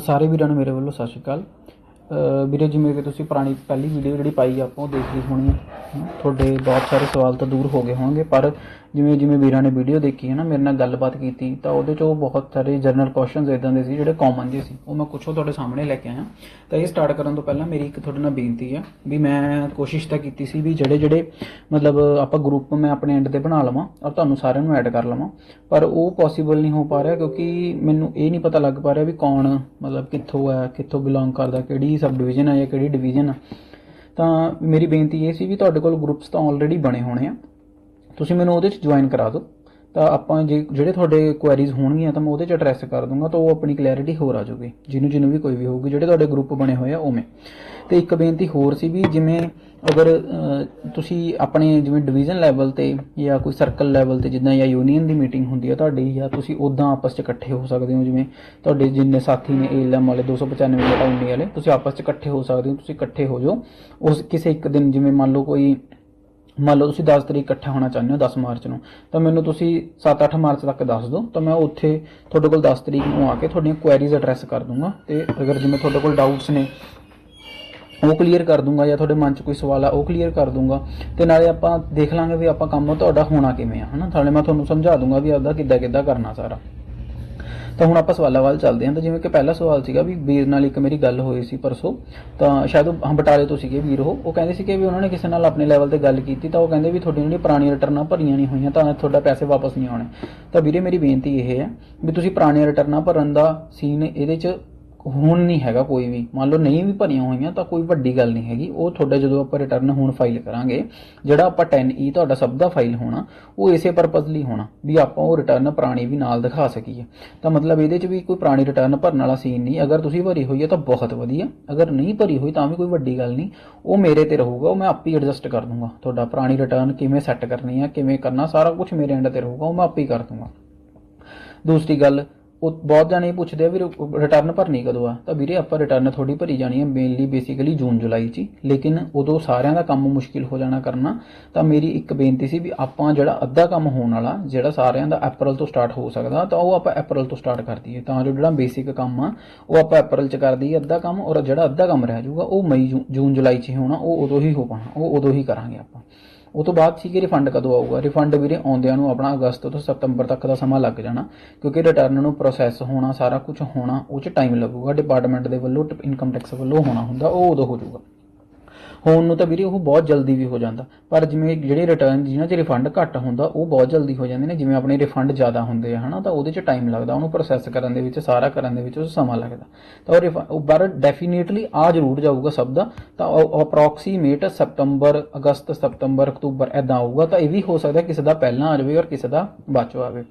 ਸਾਰੇ ਵੀਰਾਂ ਨੂੰ ਮੇਰੇ ਵੱਲੋਂ ਸਤਿ ਸ਼੍ਰੀ ਅਕਾਲ। ਅ, ਵੀਰੇ ਜਿਵੇਂ ਕਿ ਤੁਸੀਂ ਪੁਰਾਣੀ ਪਹਿਲੀ ਵੀਡੀਓ ਜਿਹੜੀ ਪਾਈ ਆਪਾਂ ਉਹ ਦੇਖ ਲਈ ਹੋਣੀ ਤੁਹਾਡੇ ਬਹੁਤ ਸਾਰੇ ਸਵਾਲ ਤਾਂ ਦੂਰ ਹੋ ਗਏ ਹੋਣਗੇ ਪਰ ਜਿਵੇਂ ਜਿਵੇਂ ਵੀਰਾਂ ਨੇ ਵੀਡੀਓ ਦੇਖੀ ਹੈ ਨਾ, ਮੇਰੇ ਨਾਲ ਗੱਲਬਾਤ ਕੀਤੀ, ਤਾਂ ਉਹਦੇ 'ਚੋਂ ਬਹੁਤ ਸਾਰੇ ਜਨਰਲ ਕੁਐਸਚਨਸ ਇਦਾਂ ਦੇ ਸੀ ਜਿਹੜੇ ਕਾਮਨ ਜਿਹੇ ਸੀ। ਉਹ ਮੈਂ ਕੁਛ ਉਹ ਤੁਹਾਡੇ ਸਾਹਮਣੇ ਲੈ ਕੇ ਆਇਆ। ਤਾਂ ਇਹ ਸਟਾਰਟ ਕਰਨ ਤੋਂ ਪਹਿਲਾਂ ਮੇਰੀ ਇੱਕ ਤੁਹਾਡੇ ਨਾਲ ਬੇਨਤੀ ਹੈ ਵੀ ਮੈਂ ਕੋਸ਼ਿਸ਼ ਤਾਂ ਕੀਤੀ ਸੀ ਵੀ ਜਿਹੜੇ ਜਿਹੜੇ ਮਤਲਬ ਆਪਾਂ ਗਰੁੱਪ ਮੈਂ ਆਪਣੇ ਐਂਡ ਤੇ ਬਣਾ ਲਵਾਂ ਔਰ ਤੁਹਾਨੂੰ ਸਾਰਿਆਂ ਨੂੰ ਐਡ ਕਰ ਲਵਾਂ। ਪਰ ਉਹ ਪੋਸੀਬਲ ਨਹੀਂ ਹੋ ਪਾ ਰਿਹਾ ਕਿਉਂਕਿ ਮੈਨੂੰ ਇਹ ਨਹੀਂ ਪਤਾ ਲੱਗ ਪਾ ਰਿਹਾ ਵੀ ਕੌਣ ਮਤਲਬ ਕਿੱਥੋਂ ਹੈ ਕਿੱਥੋਂ ਬਿਲੋਂਗ ਕਰਦਾ, ਕਿਹੜੀ ਸਬ ਡਿਵੀਜ਼ਨ ਹੈ ਜਾਂ ਕਿਹੜੀ ਡਿਵੀਜ਼ਨ ਹੈ ਤਾਂ ਮੇਰੀ ਬੇਨਤੀ ਇਹ ਸੀ ਵੀ ਤੁਹਾਡੇ ਕੋਲ ਗਰੁੱਪਸ ਤਾਂ ਆਲਰੇਡੀ ਬਣੇ ਹੋਣੇ ਆ। ਤੁਸੀਂ ਮੈਨੂੰ ਉਹਦੇ 'ਚ ਜੁਆਇਨ ਕਰਾ ਦਿਓ। ਤਾਂ ਆਪਾਂ ਜੇ ਜਿਹੜੇ ਤੁਹਾਡੇ ਕੁਐਰੀਜ਼ ਹੋਣਗੀਆਂ, ਤਾਂ ਮੈਂ ਉਹਦੇ 'ਚ ਐਡਰੈਸ ਕਰ ਦੂੰਗਾ, ਤਾਂ ਉਹ ਆਪਣੀ ਕਲੈਰਿਟੀ ਹੋਰ ਆ ਜਾਊਗੀ। ਜਿਹਨੂੰ ਜਿਹਨੂੰ ਵੀ ਕੋਈ ਵੀ ਹੋਊਗੀ, ਜਿਹੜੇ ਤੁਹਾਡੇ ਗਰੁੱਪ ਬਣੇ ਹੋਏ ਆ ਉਵੇਂ ਤੇ ਇੱਕ ਬੇਨਤੀ ਹੋਰ ਸੀ ਵੀ ਜਿਵੇਂ ਅਗਰ ਤੁਸੀਂ ਆਪਣੇ ਜਿਵੇਂ ਡਿਵੀਜ਼ਨ ਲੈਵਲ ਤੇ ਜਾਂ ਕੋਈ ਸਰਕਲ ਲੈਵਲ ਤੇ ਜਿੱਦਾਂ ਜਾਂ ਯੂਨੀਅਨ ਦੀ ਮੀਟਿੰਗ ਹੁੰਦੀ ਹੈ ਤੁਹਾਡੀ, ਜਾਂ ਤੁਸੀਂ ਉਦਾਂ ਆਪਸ 'ਚ ਇਕੱਠੇ ਹੋ ਸਕਦੇ ਹੋ, ਜਿਵੇਂ ਤੁਹਾਡੇ ਜਿੰਨੇ ਸਾਥੀ ਨੇ ਏਐਲਐਮ ਵਾਲੇ 295 ਬਟਾਉਣੀ ਵਾਲੇ, ਤੁਸੀਂ ਆਪਸ 'ਚ ਇਕੱਠੇ ਹੋ ਸਕਦੇ ਹੋ, ਤੁਸੀਂ ਇਕੱਠੇ ਹੋ ਜਾਓ। ਉਸ, ਕਿਸੇ ਇੱਕ ਦਿਨ ਜਿਵੇਂ ਮੰਨ ਲਓ ਕੋਈ ਮੰਨ ਲਓ ਤੁਸੀਂ 10 ਤਰੀਕ ਇਕੱਠਾ ਹੋਣਾ ਚਾਹੁੰਦੇ ਹੋ 10 ਮਾਰਚ ਨੂੰ, ਤਾਂ ਮੈਨੂੰ ਤੁਸੀਂ 7-8 ਮਾਰਚ ਤੱਕ ਦੱਸ ਦਿਓ, ਤਾਂ ਮੈਂ ਉੱਥੇ ਤੁਹਾਡੇ ਕੋਲ 10 ਤਰੀਕ ਨੂੰ ਆ ਕੇ ਤੁਹਾਡੀਆਂ ਕੁਐਰੀਜ਼ ਐਡਰੈਸ ਕਰ ਦੂੰਗਾ ਤੇ ਅਗਰ ਜਿਵੇਂ ਤੁਹਾਡੇ ਕੋਲ ਡਾਊਟਸ ਨੇ, ਉਹ ਕਲੀਅਰ ਕਰ ਦੂੰਗਾ ਜਾਂ ਤੁਹਾਡੇ ਮਨ 'ਚ ਕੋਈ ਸਵਾਲ ਆ, ਉਹ ਕਲੀਅਰ ਕਰ ਦੂੰਗਾ ਤੇ ਨਾਲੇ ਆਪਾਂ ਦੇਖ ਲਾਂਗੇ ਵੀ ਆਪਾਂ ਕੰਮ ਤੁਹਾਡਾ ਹੋਣਾ ਕਿਵੇਂ ਆ, ਹਨਾ? ਨਾਲੇ ਮੈਂ ਤੁਹਾਨੂੰ ਸਮਝਾ ਦੂੰਗਾ ਵੀ ਆਪਦਾ ਕਿੱਦਾਂ ਕਿੱਦਾਂ ਕਰਨਾ ਸਾਰਾ। ਤਾਂ ਹੁਣ ਆਪਾਂ ਸਵਾਲਾਂ ਵੱਲ ਚੱਲਦੇ ਹਾਂ ਤਾਂ ਜਿਵੇਂ ਕਿ ਪਹਿਲਾ ਸਵਾਲ ਸੀਗਾ ਵੀ ਵੀਰ ਨਾਲ ਇੱਕ ਮੇਰੀ ਗੱਲ ਹੋਈ ਸੀ ਪਰਸੋਂ, ਤਾਂ ਸ਼ਾਇਦ ਉਹ ਹਾਂ ਬਟਾਲੇ ਤੋਂ ਸੀਗੇ ਵੀਰ ਉਹ ਉਹ ਕਹਿੰਦੇ ਸੀ ਕਿ ਵੀ ਉਹਨਾਂ ਨੇ ਕਿਸੇ ਨਾਲ ਆਪਣੇ ਲੈਵਲ ਤੇ ਗੱਲ ਕੀਤੀ ਤਾਂ ਉਹ ਕਹਿੰਦੇ ਵੀ ਤੁਹਾਡੀ ਜਿਹੜੀਆਂ ਪੁਰਾਣੀਆਂ ਰਿਟਰਨਾਂ ਭਰੀਆਂ ਨਹੀਂ ਹੋਈਆਂ ਤਾਂ ਤੁਹਾਡਾ ਪੈਸੇ ਵਾਪਸ ਨਹੀਂ ਆਉਣੇ। ਤਾਂ ਵੀਰੇ ਮੇਰੀ ਬੇਨਤੀ ਇਹ ਹੈ ਵੀ ਤੁਸੀਂ ਪੁਰਾਣੀਆਂ ਰਿਟਰਨਾਂ ਭਰਨ ਦਾ ਸੀਨ ਇਹਦੇ 'ਚ ਹੁਣ ਨਹੀਂ ਹੈਗਾ ਕੋਈ ਵੀ। ਮੰਨ ਲਓ ਨਹੀਂ ਵੀ ਭਰੀਆਂ ਹੋਈਆਂ ਤਾਂ ਕੋਈ ਵੱਡੀ ਗੱਲ ਨਹੀਂ ਹੈਗੀ। ਉਹ ਤੁਹਾਡਾ ਜਦੋਂ ਆਪਾਂ ਰਿਟਰਨ ਹੁਣ ਫਾਈਲ ਕਰਾਂਗੇ, ਜਿਹੜਾ ਆਪਾਂ 10E ਤੁਹਾਡਾ ਸਭ ਦਾ ਫਾਈਲ ਹੋਣਾ, ਉਹ ਇਸੇ ਪਰਪਸ ਲਈ ਹੋਣਾ, ਵੀ ਆਪਾਂ ਉਹ ਰਿਟਰਨ ਪੁਰਾਣੀ ਵੀ ਨਾਲ ਦਿਖਾ ਸਕੀਏ। ਤਾਂ ਮਤਲਬ ਇਹਦੇ 'ਚ ਵੀ ਕੋਈ ਪੁਰਾਣੀ ਰਿਟਰਨ ਭਰਨ ਵਾਲਾ ਸੀਨ ਨਹੀਂ। ਅਗਰ ਤੁਸੀਂ ਭਰੀ ਹੋਈ ਹੈ ਤਾਂ ਬਹੁਤ ਵਧੀਆ। ਅਗਰ ਨਹੀਂ ਭਰੀ ਹੋਈ ਤਾਂ ਵੀ ਕੋਈ ਵੱਡੀ ਗੱਲ ਨਹੀਂ। ਉਹ ਮੇਰੇ ਤੇ ਰਹੂਗਾ, ਉਹ ਮੈਂ ਆਪੇ ਐਡਜਸਟ ਕਰ ਦੂੰਗਾ। ਤੁਹਾਡਾ ਪੁਰਾਣੀ ਰਿਟਰਨ ਕਿਵੇਂ ਸੈੱਟ ਕਰਨੀ ਹੈ, ਕਿਵੇਂ ਕਰਨਾ, ਸਾਰਾ ਕੁਝ ਮੇਰੇ ਐਂਡ ਤੇ ਰਹੂਗਾ, ਉਹ ਮੈਂ ਆਪੇ ਹੀ ਕਰ ਦੂੰਗਾ। ਦੂਸਰੀ ਗੱਲ ਉਹ ਬਹੁਤ ਜਾਣੇ ਪੁੱਛਦੇ ਆ ਵੀ ਰਿਟਰਨ ਭਰਨੀ ਕਦੋਂ ਆ? ਤਾਂ ਵੀਰੇ ਆਪਾਂ ਰਿਟਰਨ ਥੋੜੀ ਭਰੀ ਜਾਣੀ ਹੈ ਮੇਨਲੀ ਬੇਸਿਕਲੀ ਜੂਨ, ਜੁਲਾਈ 'ਚ ਹੀ। ਲੇਕਿਨ ਉਦੋਂ ਸਾਰਿਆਂ ਦਾ ਕੰਮ ਮੁਸ਼ਕਿਲ ਹੋ ਜਾਣਾ ਕਰਨਾ, ਤਾਂ ਮੇਰੀ ਇੱਕ ਬੇਨਤੀ ਸੀ ਵੀ ਆਪਾਂ ਜਿਹੜਾ ਅੱਧਾ ਕੰਮ ਹੋਣ ਵਾਲਾ, ਜਿਹੜਾ ਸਾਰਿਆਂ ਦਾ ਅਪ੍ਰੈਲ ਤੋਂ ਸਟਾਰਟ ਹੋ ਸਕਦਾ, ਤਾਂ ਉਹ ਆਪਾਂ ਅਪ੍ਰੈਲ ਤੋਂ ਸਟਾਰਟ ਕਰ ਦਈਏ। ਤਾਂ ਜੋ ਜਿਹੜਾ ਬੇਸਿਕ ਕੰਮ ਆ, ਉਹ ਆਪਾਂ ਅਪ੍ਰੈਲ 'ਚ ਕਰ ਦਈਏ ਅੱਧਾ ਕੰਮ, ਔਰ ਜਿਹੜਾ ਅੱਧਾ ਕੰਮ ਰਹਿ ਜਾਊਗਾ, ਉਹ ਮਈ, ਜੂ- ਜੂਨ, ਜੁਲਾਈ 'ਚ ਹੀ ਹੋਣਾ, ਉਹ ਉਦੋਂ ਹੀ ਹੋ ਪਾਣਾ, ਉਹ ਉਦੋਂ ਹੀ ਕਰਾਂਗੇ ਆਪਾਂ। ਉਹ ਤੋਂ ਬਾਅਦ ਸੀ ਕਿ ਰਿਫੰਡ ਕਦੋਂ ਆਊਗਾ? ਰਿਫੰਡ ਵੀਰੇ ਆਉਂਦਿਆਂ ਨੂੰ ਆਪਣਾ ਅਗਸਤ ਤੋਂ ਸਤੰਬਰ ਤੱਕ ਦਾ ਸਮਾਂ ਲੱਗ ਜਾਣਾ, ਕਿਉਂਕਿ ਰਿਟਰਨ ਨੂੰ ਪ੍ਰੋਸੈਸ ਹੋਣਾ, ਸਾਰਾ ਕੁਝ ਹੋਣਾ, ਉਹ 'ਚ ਟਾਈਮ ਲੱਗੂਗਾ। ਡਿਪਾਰਟਮੈਂਟ ਦੇ ਵੱਲੋਂ ਇਨਕਮ ਟੈਕਸ ਵੱਲੋਂ ਹੋਣਾ ਹੁੰਦਾ, ਉਹ ਉਦੋਂ ਹੋ ਜਾਊਗਾ। ਹੋਣ ਨੂੰ ਤਾਂ ਵੀਰੇ ਉਹ ਬਹੁਤ ਜਲਦੀ ਵੀ ਹੋ ਜਾਂਦਾ। ਪਰ ਜਿਵੇਂ ਜਿਹੜੇ ਰਿਟਰਨ ਜਿਹਨਾਂ 'ਚ ਰਿਫੰਡ ਘੱਟ ਹੁੰਦਾ, ਉਹ ਬਹੁਤ ਜਲਦੀ ਹੋ ਜਾਂਦੇ ਨੇ। ਜਿਵੇਂ ਆਪਣੇ ਰਿਫੰਡ ਜ਼ਿਆਦਾ ਹੁੰਦੇ ਆ, ਹਨਾ, ਤਾਂ ਉਹਦੇ 'ਚ ਟਾਈਮ ਲੱਗਦਾ। ਉਹਨੂੰ ਪ੍ਰੋਸੈਸ ਕਰਨ ਦੇ ਵਿੱਚ, ਸਾਰਾ ਕਰਨ ਦੇ ਵਿੱਚ ਉਹ ਸਮਾਂ ਲੱਗਦਾ। ਤਾਂ ਉਹ ਰਿਫ- ਉਹ ਪਰ ਡੈਫੀਨੇਟਲੀ ਆ ਜ਼ਰੂਰ ਜਾਊਗਾ ਸਭ ਦਾ। ਤਾਂ ਅਪਰੋਕਸੀਮੇਟ ਸਤੰਬਰ, ਅਗਸਤ, ਸਤੰਬਰ, ਅਕਤੂਬਰ ਐਦਾਂ ਆਊਗਾ। ਤਾਂ ਇਹ ਵੀ ਹੋ ਸਕਦਾ ਕਿਸੇ ਦਾ ਪਹਿਲਾਂ ਆ ਜਾਵੇ ਔਰ ਕਿਸੇ ਦਾ ਬਾਅਦ ਚੋਂ ਆਵੇ।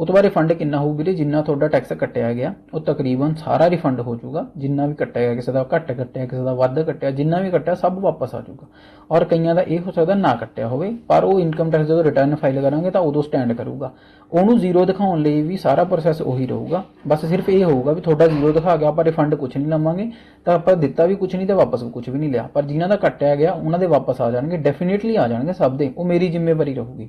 ਉਹ ਤੋਂ ਬਾਅਦ ਰਿਫੰਡ ਕਿੰਨਾ ਹੋਊ ਵੀਰੇ? ਜਿੰਨਾ ਤੁਹਾਡਾ ਟੈਕਸ ਕੱਟਿਆ ਗਿਆ, ਉਹ ਤਕਰੀਬਨ ਸਾਰਾ ਰਿਫੰਡ ਹੋ ਜਾਊਗਾ। ਜਿੰਨਾ ਵੀ ਕੱਟਿਆ ਗਿਆ, ਕਿਸੇ ਦਾ ਘੱਟ ਕੱਟਿਆ, ਕਿਸੇ ਦਾ ਵੱਧ ਕੱਟਿਆ, ਜਿੰਨਾ ਵੀ ਕੱਟਿਆ, ਸਭ ਵਾਪਸ ਆ ਜਾਊਗਾ। ਔਰ ਕਈਆਂ ਦਾ ਇਹ ਹੋ ਸਕਦਾ ਨਾ ਕੱਟਿਆ ਹੋਵੇ, ਪਰ ਉਹ ਇਨਕਮ ਟੈਕਸ ਜਦੋਂ ਰਿਟਰਨ ਫਾਈਲ ਕਰਾਂਗੇ ਤਾਂ ਉਦੋਂ ਸਟੈਂਡ ਕਰੂਗਾ। ਉਹਨੂੰ ਜ਼ੀਰੋ ਦਿਖਾਉਣ ਲਈ ਵੀ ਸਾਰਾ ਪ੍ਰੋਸੈਸ ਉਹੀ ਰਹੂਗਾ। ਬਸ ਸਿਰਫ ਇਹ ਹੋਊਗਾ ਵੀ ਤੁਹਾਡਾ ਜ਼ੀਰੋ ਦਿਖਾ ਗਿਆ, ਆਪਾਂ ਰਿਫੰਡ ਕੁਝ ਨਹੀਂ ਲਵਾਂਗੇ, ਤਾਂ ਆਪਾਂ ਦਿੱਤਾ ਵੀ ਕੁਝ ਨਹੀਂ ਤੇ ਵਾਪਸ ਵੀ ਕੁਝ ਵੀ ਨਹੀਂ ਲਿਆ। ਪਰ ਜਿਨ੍ਹਾਂ ਦਾ ਕੱਟਿਆ ਗਿਆ, ਉਹਨਾਂ ਦੇ ਵਾਪਸ ਆ ਜਾਣਗੇ ਡੈਫੀਨੇਟਲੀ ਆ ਜਾਣਗੇ ਸਭ ਦੇ। ਉਹ ਮੇਰੀ ਜ਼ਿੰਮੇਵਾਰੀ ਰਹੂਗੀ।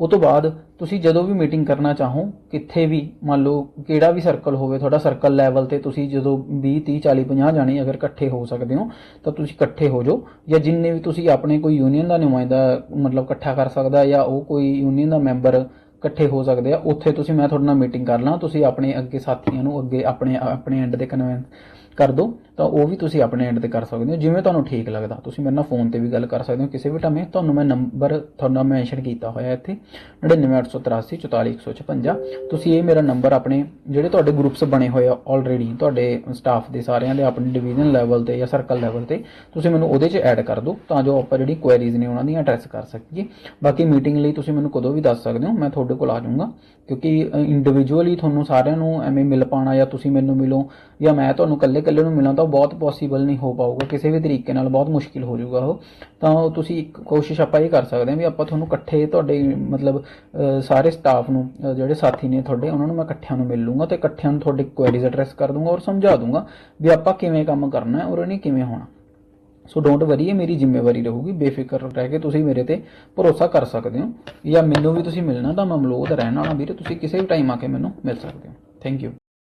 ਉਹ ਤੋਂ ਬਾਅਦ ਤੁਸੀਂ ਜਦੋਂ ਵੀ ਮੀਟਿੰਗ ਕਰਨਾ ਚਾਹੋ, ਕਿੱਥੇ ਵੀ, ਮੰਨ ਲਓ ਕਿਹੜਾ ਵੀ ਸਰਕਲ ਹੋਵੇ, ਤੁਹਾਡਾ ਸਰਕਲ ਲੈਵਲ ਤੇ ਤੁਸੀਂ ਜਦੋਂ 20 30 40 50 ਜਾਣੇ ਅਗਰ ਇਕੱਠੇ ਹੋ ਸਕਦੇ ਹੋ, ਤਾਂ ਤੁਸੀਂ ਇਕੱਠੇ ਹੋ ਜਾਓ ਜਾਂ ਜਿੰਨੇ ਵੀ ਤੁਸੀਂ ਆਪਣੇ ਕੋਈ ਯੂਨੀਅਨ ਦਾ ਨੁਮਾਇੰਦਾ ਮਤਲਬ ਇਕੱਠਾ ਕਰ ਸਕਦਾ ਜਾਂ ਉਹ ਕੋਈ ਯੂਨੀਅਨ ਦਾ ਮੈਂਬਰ ਇਕੱਠੇ ਹੋ ਸਕਦੇ ਆ, ਉੱਥੇ ਤੁਸੀਂ ਮੈਂ ਤੁਹਾਡੇ ਨਾਲ ਮੀਟਿੰਗ ਕਰ ਲਾਂ, ਤੁਸੀਂ ਆਪਣੇ ਅੱਗੇ ਸਾਥੀਆਂ ਨੂੰ ਅੱਗੇ ਆਪਣੇ ਆਪਣੇ ਐਂਡ ਦੇ ਕਨਵੈਂਸ ਕਰ ਦਿਓ ਤਾਂ ਉਹ ਵੀ ਤੁਸੀਂ ਆਪਣੇ ਐਂਡ ਤੇ ਕਰ ਸਕਦੇ ਹੋ, ਜਿਵੇਂ ਤੁਹਾਨੂੰ ਠੀਕ ਲੱਗਦਾ। ਤੁਸੀਂ ਮੇਰੇ ਨਾਲ ਫੋਨ ਤੇ ਵੀ ਗੱਲ ਕਰ ਸਕਦੇ ਹੋ, ਕਿਸੇ ਵੀ ਟਾਈਮੇ ਤੁਹਾਨੂੰ ਮੈਂ ਨੰਬਰ ਤੁਹਾਨੂੰ ਮੈਂਸ਼ਨ ਕੀਤਾ ਹੋਇਆ ਇੱਥੇ 99883 ਤੁਸੀਂ ਇਹ ਮੇਰਾ ਨੰਬਰ ਆਪਣੇ, ਜਿਹੜੇ ਤੁਹਾਡੇ ਗਰੁੱਪਸ ਬਣੇ ਹੋਏ ਆ ਆਲਰੇਡੀ ਤੁਹਾਡੇ ਸਟਾਫ ਦੇ ਸਾਰਿਆਂ ਦੇ, ਆਪਣੇ ਡਿਵੀਜ਼ਨ ਲੈਵਲ ਤੇ ਜਾਂ ਸਰਕਲ ਲੈਵਲ ਤੇ, ਤੁਸੀਂ ਮੈਨੂੰ ਉਹਦੇ 'ਚ ਐਡ ਕਰ ਦਿਓ ਤਾਂ ਜੋ ਆਪਾਂ ਜਿਹੜੀ ਕੁਐਰੀਜ਼ ਨੇ ਉਹਨਾਂ ਦੀਆਂ ਐਡਰੈਸ ਕਰ ਸਕੀਏ। ਬਾਕੀ ਮੀਟਿੰਗ ਲਈ ਤੁਸੀਂ ਮੈਨੂੰ ਕਦੋਂ ਵੀ ਦੱਸ ਸਕਦੇ ਹੋ, ਮੈਂ ਤੁਹਾਡੇ ਕੋਲ ਆ ਜਾਊਂਗਾ, ਕਿਉਂਕਿ ਇੰਡੀਵਿਜੂਅਲੀ ਤੁਹਾਨੂੰ ਸਾਰਿਆਂ ਨੂੰ ਐਵੇਂ ਮਿਲ ਪਾਣਾ ਜਾਂ ਤੁਸੀਂ ਮੈਨੂੰ ਮਿਲੋ, ਜਾਂ ਮੈਂ ਤੁਹਾਨੂੰ ਇਕੱਲੇ ਇਕੱਲੇ ਨੂੰ ਮਿਲਣਾ ਤਾਂ ਉਹ ਬਹੁਤ ਪੋਸੀਬਲ ਨਹੀਂ ਹੋ ਪਾਊਗਾ, ਕਿਸੇ ਵੀ ਤਰੀਕੇ ਨਾਲ ਬਹੁਤ ਮੁਸ਼ਕਿਲ ਹੋ ਜਾਊਗਾ ਉਹ। ਤਾਂ ਤੁਸੀਂ ਇੱਕ ਕੋਸ਼ਿਸ਼ ਆਪਾਂ ਇਹ ਕਰ ਸਕਦੇ ਹਾਂ ਵੀ ਆਪਾਂ ਤੁਹਾਨੂੰ ਇਕੱਠੇ ਤੁਹਾਡੇ ਮਤਲਬ ਸਾਰੇ ਸਟਾਫ ਨੂੰ ਜਿਹੜੇ ਸਾਥੀ ਨੇ ਤੁਹਾਡੇ, ਉਹਨਾਂ ਨੂੰ ਮੈਂ ਇਕੱਠਿਆਂ ਨੂੰ ਮਿਲ ਲੂੰਗਾ ਤੇ ਇਕੱਠਿਆਂ ਨੂੰ ਤੁਹਾਡੇ ਕੁਐਰੀਜ਼ ਐਡਰੈਸ ਕਰ ਦੂੰਗਾ ਔਰ ਸਮਝਾ ਦੂੰਗਾ ਵੀ ਆਪਾਂ ਕਿਵੇਂ ਕੰਮ ਕਰਨਾ ਹੈ ਔਰ ਇਹਨੇ ਕਿਵੇਂ ਹੋਣਾ। ਸੋ ਡੋਂਟ ਵਰੀ ਇਹ ਮੇਰੀ ਜ਼ਿੰਮੇਵਾਰੀ ਰਹੂਗੀ, ਬੇਫਿਕਰ ਰਹਿ ਕੇ ਤੁਸੀਂ ਮੇਰੇ ਤੇ ਭਰੋਸਾ ਕਰ ਸਕਦੇ ਹੋ ਜਾਂ ਮੈਨੂੰ ਵੀ ਤੁਸੀਂ ਮਿਲਣਾ ਤਾਂ ਮੈਂ ਮਲੋਦ ਰਹਿਣ ਵਾਲਾ ਵੀਰੇ, ਤੁਸੀਂ ਕਿਸੇ ਵੀ ਟਾਈਮ ਆ ਕੇ ਮੈਨੂੰ ਮਿਲ ਸਕਦੇ ਹੋ। Thank you